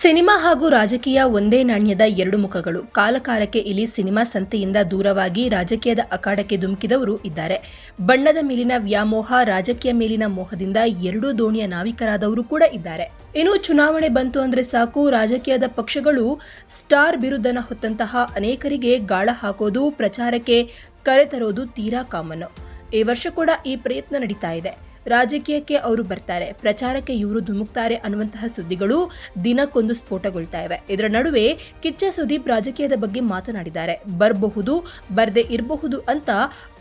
Cinema ಹಾಗೂ ರಾಜಕೀಯ ಒಂದೇ ನಾಣ್ಯದ ಎರಡು ಮುಖಗಳು. ಕಾಲಕಾಲಕ್ಕೆ ಇಲ್ಲಿ ಸಿನಿಮಾ ಸಂತೆಯಿಂದ ದೂರವಾಗಿ ರಾಜಕೀಯದ ಅಖಾಡಕ್ಕೆ ಧುಮುಕಿದವರು ಇದ್ದಾರೆ. ಬಣ್ಣದ ಮೇಲಿನ ವ್ಯಾಮೋಹ, ರಾಜಕೀಯ ಮೇಲಿನ ಮೋಹದಿಂದ ಎರಡೂ ದೋಣಿಯ ನಾವಿಕರಾದವರು ಕೂಡ ಇದ್ದಾರೆ. ಇನ್ನು ಚುನಾವಣೆ ಬಂತು ಅಂದ್ರೆ ಸಾಕು, ರಾಜಕೀಯದ ಪಕ್ಷಗಳು ಸ್ಟಾರ್ ಬಿರುದನ ಹೊತ್ತಂತಹ ಅನೇಕರಿಗೆ ಗಾಳ ಹಾಕೋದು, ಪ್ರಚಾರಕ್ಕೆ ಕರೆತರೋದು ತೀರಾ ಕಾಮನ್ನು. ಈ ವರ್ಷ ಕೂಡ ಈ ಪ್ರಯತ್ನ ನಡೀತಾ ಇದೆ. ರಾಜಕೀಯಕ್ಕೆ ಅವರು ಬರ್ತಾರೆ. ಪ್ರಚಾರಕ್ಕೆ ಇವರು ಧುಮುಕ್ತಾರೆ ಅನ್ನುವಂತಹ ಸುದ್ದಿಗಳು ದಿನಕ್ಕೊಂದು ಸ್ಫೋಟಗೊಳ್ತಾ ಇವೆ. ಇದರ ನಡುವೆ ಕಿಚ್ಚ ಸುದೀಪ್ ರಾಜಕೀಯದ ಬಗ್ಗೆ ಮಾತನಾಡಿದ್ದಾರೆ. ಬರಬಹುದು, ಬರ್ದೇ ಇರಬಹುದು ಅಂತ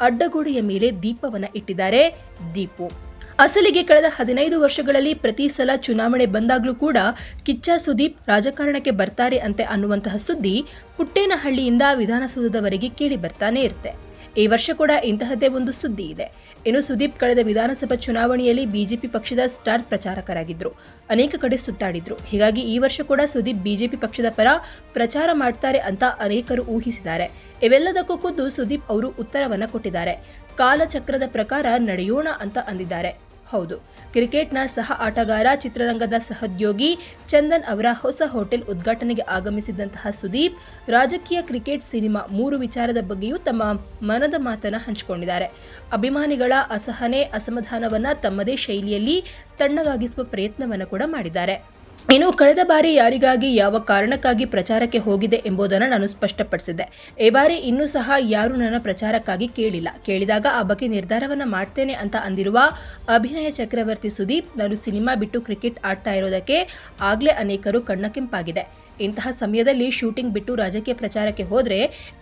ಅಡ್ಡಗೋಡೆಯ ಮೇಲೆ ದೀಪವನ್ನ ಇಟ್ಟಿದ್ದಾರೆ ದೀಪು. ಅಸಲಿಗೆ ಕಳೆದ ಹದಿನೈದು ವರ್ಷಗಳಲ್ಲಿ ಪ್ರತಿ ಸಲ ಚುನಾವಣೆ ಬಂದಾಗಲೂ ಕೂಡ ಕಿಚ್ಚ ಸುದೀಪ್ ರಾಜಕಾರಣಕ್ಕೆ ಬರ್ತಾರೆ ಅಂತೆ ಅನ್ನುವಂತಹ ಸುದ್ದಿ ಪುಟ್ಟೇನಹಳ್ಳಿಯಿಂದ ವಿಧಾನಸೌಧದವರೆಗೆ ಕೇಳಿ ಬರ್ತಾನೆ ಇರುತ್ತೆ. ಈ ವರ್ಷ ಕೂಡ ಇಂತಹದ್ದೇ ಒಂದು ಸುದ್ದಿ ಇದೆ. ಇನ್ನು ಸುದೀಪ್ ಕಳೆದ ವಿಧಾನಸಭಾ ಚುನಾವಣೆಯಲ್ಲಿ ಬಿಜೆಪಿ ಪಕ್ಷದ ಸ್ಟಾರ್ ಪ್ರಚಾರಕರಾಗಿದ್ದರು ಅನೇಕ ಕಡೆ ಸುತ್ತಾಡಿದ್ರು. ಹೀಗಾಗಿ ಈ ವರ್ಷ ಕೂಡ ಸುದೀಪ್ ಬಿಜೆಪಿ ಪಕ್ಷದ ಪರ ಪ್ರಚಾರ ಮಾಡ್ತಾರೆ ಅಂತ ಅನೇಕರು ಊಹಿಸಿದ್ದಾರೆ. ಇವೆಲ್ಲದಕ್ಕೂ ಖುದ್ದು ಸುದೀಪ್ ಅವರು ಉತ್ತರವನ್ನ ಕೊಟ್ಟಿದ್ದಾರೆ. ಕಾಲಚಕ್ರದ ಪ್ರಕಾರ ನಡೆಯೋಣ ಅಂತ ಅಂದಿದ್ದಾರೆ. ಹೌದು. ಕ್ರಿಕೆಟ್ನ ಸಹ ಆಟಗಾರ, ಚಿತ್ರರಂಗದ ಸಹೋದ್ಯೋಗಿ ಚಂದನ್ ಅವರ ಹೊಸ ಹೋಟೆಲ್ ಉದ್ಘಾಟನೆಗೆ ಆಗಮಿಸಿದಂತಹ ಸುದೀಪ್, ರಾಜಕೀಯ ಕ್ರಿಕೆಟ್ ಸಿನಿಮಾ ಮೂರು ವಿಚಾರದ ಬಗ್ಗೆಯೂ ತಮ್ಮ ಮನದ ಮಾತನ ಹಂಚಿಕೊಂಡಿದ್ದಾರೆ. ಅಭಿಮಾನಿಗಳ ಅಸಹನೆ, ಅಸಮಾಧಾನವನ್ನ ತಮ್ಮದೇ ಶೈಲಿಯಲ್ಲಿ ತಣ್ಣಗಾಗಿಸುವ ಪ್ರಯತ್ನವನ್ನು ಕೂಡ ಮಾಡಿದ್ದಾರೆ. ಇನ್ನು ಕಳೆದ ಬಾರಿ ಯಾರಿಗಾಗಿ ಯಾವ ಕಾರಣಕ್ಕಾಗಿ ಪ್ರಚಾರಕ್ಕೆ ಹೋಗಿದೆ ಎಂಬುದನ್ನು ನಾನು ಸ್ಪಷ್ಟಪಡಿಸಿದ್ದೆ. ಈ ಬಾರಿ ಇನ್ನೂ ಸಹ ಯಾರು ನನ್ನ ಪ್ರಚಾರಕ್ಕಾಗಿ ಕೇಳಿಲ್ಲ. ಕೇಳಿದಾಗ ಆ ಬಗ್ಗೆ ನಿರ್ಧಾರವನ್ನು ಮಾಡ್ತೇನೆ ಅಂತ ಅಂದಿರುವ ಅಭಿನಯ ಚಕ್ರವರ್ತಿ ಸುದೀಪ್, ನಾನು ಸಿನಿಮಾ ಬಿಟ್ಟು ಕ್ರಿಕೆಟ್ ಆಡ್ತಾ ಇರೋದಕ್ಕೆ ಆಗ್ಲೇ ಅನೇಕರು ಕಣ್ಣ ಕೆಂಪಾಗಿದೆ. ಇಂತಹ ಸಮಯದಲ್ಲಿ ಶೂಟಿಂಗ್ ಬಿಟ್ಟು ರಾಜಕೀಯ ಪ್ರಚಾರಕ್ಕೆ ಹೋದರೆ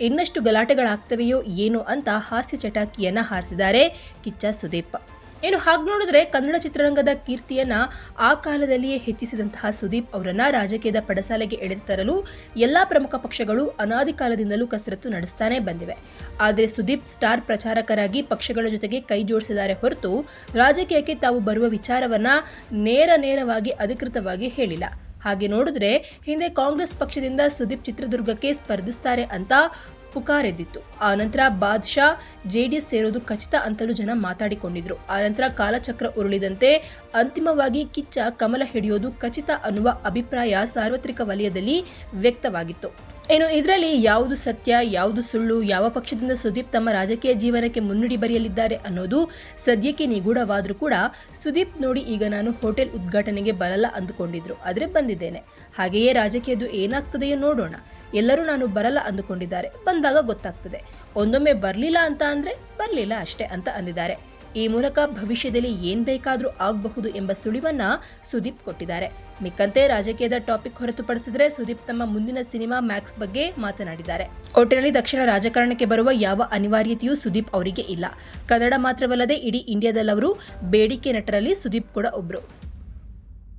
ಇನ್ನಷ್ಟು ಗಲಾಟೆಗಳಾಗ್ತವೆಯೋ ಏನೋ ಅಂತ ಹಾಸ್ಯ ಚಟಾಕಿಯನ್ನ ಹಾರಿಸಿದ್ದಾರೆ ಕಿಚ್ಚ ಸುದೀಪ್. ಇನ್ನು ಹಾಗೆ ನೋಡಿದ್ರೆ ಕನ್ನಡ ಚಿತ್ರರಂಗದ ಕೀರ್ತಿಯನ್ನ ಆ ಕಾಲದಲ್ಲಿಯೇ ಹೆಚ್ಚಿಸಿದಂತಹ ಸುದೀಪ್ ಅವರನ್ನ ರಾಜಕೀಯದ ಪಡಸಾಲೆಗೆ ಎಳೆದು ತರಲು ಎಲ್ಲಾ ಪ್ರಮುಖ ಪಕ್ಷಗಳು ಅನಾದಿ ಕಾಲದಿಂದಲೂ ಕಸರತ್ತು ನಡೆಸ್ತಾನೆ ಬಂದಿವೆ. ಆದರೆ ಸುದೀಪ್ ಸ್ಟಾರ್ ಪ್ರಚಾರಕರಾಗಿ ಪಕ್ಷಗಳ ಜೊತೆಗೆ ಕೈ ಜೋಡಿಸಿದ್ದಾರೆ ಹೊರತು ರಾಜಕೀಯಕ್ಕೆ ತಾವು ಬರುವ ವಿಚಾರವನ್ನ ನೇರ ನೇರವಾಗಿ ಅಧಿಕೃತವಾಗಿ ಹೇಳಿಲ್ಲ. ಹಾಗೆ ನೋಡಿದ್ರೆ ಹಿಂದೆ ಕಾಂಗ್ರೆಸ್ ಪಕ್ಷದಿಂದ ಸುದೀಪ್ ಚಿತ್ರದುರ್ಗಕ್ಕೆ ಸ್ಪರ್ಧಿಸ್ತಾರೆ ಅಂತ ಪುಕಾರೆದ್ದಿತ್ತು. ಆ ನಂತರ ಬಾದ್ಶಾ ಜೆಡಿಎಸ್ ಸೇರೋದು ಖಚಿತ ಅಂತಲೂ ಜನ ಮಾತಾಡಿಕೊಂಡಿದ್ರು. ಆ ನಂತರ ಕಾಲಚಕ್ರ ಉರುಳಿದಂತೆ ಅಂತಿಮವಾಗಿ ಕಿಚ್ಚ ಕಮಲ ಹಿಡಿಯೋದು ಖಚಿತ ಅನ್ನುವ ಅಭಿಪ್ರಾಯ ಸಾರ್ವತ್ರಿಕ ವಲಯದಲ್ಲಿ ವ್ಯಕ್ತವಾಗಿತ್ತು. ಏನು ಇದರಲ್ಲಿ ಯಾವುದು ಸತ್ಯ, ಯಾವುದು ಸುಳ್ಳು, ಯಾವ ಪಕ್ಷದಿಂದ ಸುದೀಪ್ ತಮ್ಮ ರಾಜಕೀಯ ಜೀವನಕ್ಕೆ ಮುನ್ನುಡಿ ಬರೆಯಲಿದ್ದಾರೆ ಅನ್ನೋದು ಸದ್ಯಕ್ಕೆ ನಿಗೂಢವಾದರೂ ಕೂಡ ಸುದೀಪ್ ನೋಡಿ ಈಗ ನಾನು ಹೋಟೆಲ್ ಉದ್ಘಾಟನೆಗೆ ಬರಲ್ಲ ಅಂದುಕೊಂಡಿದ್ರು. ಆದರೆ ಬಂದಿದ್ದೇನೆ. ಹಾಗೆಯೇ ರಾಜಕೀಯದ್ದು ಏನಾಗ್ತದೆಯೋ ನೋಡೋಣ. ಎಲ್ಲರೂ ನಾನು ಬರಲ್ಲ ಅಂದುಕೊಂಡಿದ್ದಾರೆ. ಬಂದಾಗ ಗೊತ್ತಾಗ್ತದೆ. ಒಂದೊಮ್ಮೆ ಬರಲಿಲ್ಲ ಅಂತ ಅಂದ್ರೆ ಬರಲಿಲ್ಲ ಅಷ್ಟೇ ಅಂತ ಅಂದಿದ್ದಾರೆ. ಈ ಮೂಲಕ ಭವಿಷ್ಯದಲ್ಲಿ ಏನ್ ಬೇಕಾದ್ರೂ ಆಗಬಹುದು ಎಂಬ ಸುಳಿವನ್ನ ಸುದೀಪ್ ಕೊಟ್ಟಿದ್ದಾರೆ. ಮಿಕ್ಕಂತೆ ರಾಜಕೀಯದ ಟಾಪಿಕ್ ಹೊರತುಪಡಿಸಿದ್ರೆ ಸುದೀಪ್ ತಮ್ಮ ಮುಂದಿನ ಸಿನಿಮಾ ಮ್ಯಾಕ್ಸ್ ಬಗ್ಗೆ ಮಾತನಾಡಿದ್ದಾರೆ. ಒಟ್ಟಿನಲ್ಲಿ ದಕ್ಷಿಣ ರಾಜಕಾರಣಕ್ಕೆ ಬರುವ ಯಾವ ಅನಿವಾರ್ಯತೆಯೂ ಸುದೀಪ್ ಅವರಿಗೆ ಇಲ್ಲ. ಕನ್ನಡ ಮಾತ್ರವಲ್ಲದೆ ಇಡೀ ಇಂಡಿಯಾದಲ್ಲವರು ಬೇಡಿಕೆ ನಟರಲ್ಲಿ ಸುದೀಪ್ ಕೂಡ ಒಬ್ರು.